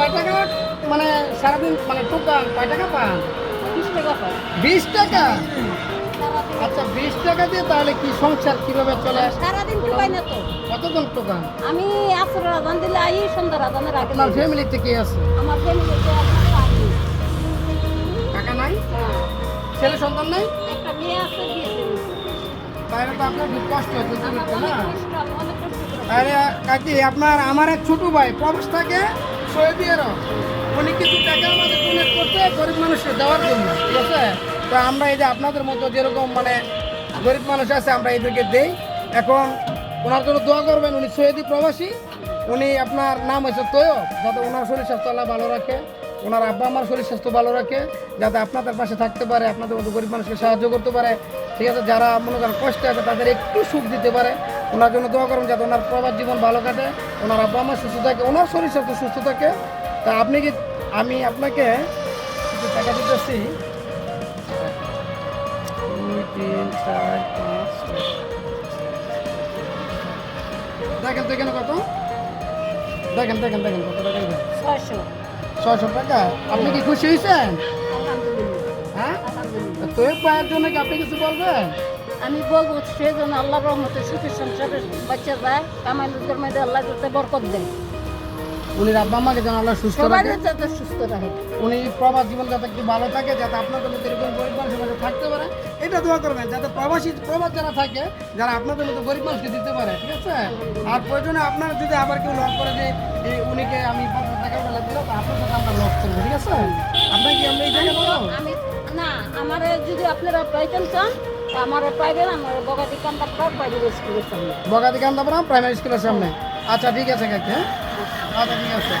কয় টাকা? মানে সারাদিন মানে টোকান কয় টাকা পান? বিশ টাকা আচ্ছা বিশ টাকা দিয়ে তাহলে কি সংসার কীভাবে চলে? সারাদিন টুকাই না তো। টোকান? আমি আসর আজান দিলে আই সন্ধ্যা আজানের আগে আপনার দিই। ফ্যামিলিতে কে আছে? আমার ফ্যামিলিতে আপনার নাই? হ্যাঁ। ছেলে সন্তান নাই? একটা মেয়ে আছে তাহলে তো আপনার খুব কষ্ট না? আরে কাকি আপনার আমার এক ছোট ভাই প্রবেশ থাকে? সৌদি আরব উনি কিছু টাকা আমাদের ডোনেট করতে গরিব মানুষকে দেওয়ার জন্য, ঠিক আছে? তো আমরা এই যে আপনাদের মতো যেরকম মানে গরিব মানুষ আছে, আমরা এদেরকে দেই। এখন ওনার জন্য দোয়া করবেন, উনি সৈয়দি প্রবাসী। উনি আপনার নাম হয়েছে তৈয়ব, যাতে ওনার শরীর স্বাস্থ্য আল্লাহ ভালো রাখে, ওনার আব্বা আমার শরীর স্বাস্থ্য ভালো রাখে, যাতে আপনাদের পাশে থাকতে পারে, আপনাদের মতো গরিব মানুষকে সাহায্য করতে পারে। ঠিক আছে, যারা মনে করেন কষ্টে আছে, তাদের একটু সুখ দিতে পারে। ওনার জন্য দোয়া করুন যাতে ওনার প্রবাস জীবন ভালো কাটে ওনার আব্বা আমার সুস্থ থাকে ওনার শরীর স্বাস্থ্য সুস্থ থাকে। তা আপনি কি আমি আপনাকে কিছু টাকা দিতেছি। দুই তিন চার পাঁচ দেখেন তো এখানে কত? দেখেন দেখেন দেখেন কত টাকা ছয়শো। ছয়শো টাকা? আপনি কি খুশি হয়েছেন? হ্যাঁ? তো পায়ের জন্য কি আপনি কিছু বলবেন? আমি বলব সেজন্য আল্লাহ রহমতে সুখের সংসারে বাচ্চা যায় কামাই মধ্যে আল্লাহ যাতে বরকত দেয়। উনি আব্বা আমাকে যেন আল্লাহ সুস্থ রাখে। যাতে সুস্থ রাখে উনি প্রবাস জীবন যাতে একটু ভালো থাকে যাতে আপনাদের মতো এরকম গরিব মানুষের থাকতে পারে। এটা দোয়া করবেন যাতে প্রবাসী প্রবাস যারা থাকে যারা আপনাদের মতো গরিব মানুষকে দিতে পারে ঠিক আছে? আর প্রয়োজনে আপনার যদি আবার কেউ লক করে যে উনিকে আমি পঞ্চাশ টাকা বেলা দিলাম আপনার সাথে আমরা লক করব ঠিক আছে? আপনার কি আমরা এই জায়গায় আমি না আমার যদি আপনারা পাইতেন চান বগাদি কান্দাপুরাম প্রাইমারি স্কুলের সামনে। আচ্ছা ঠিক আছে কাকি হ্যাঁ? আচ্ছা ঠিক আছে।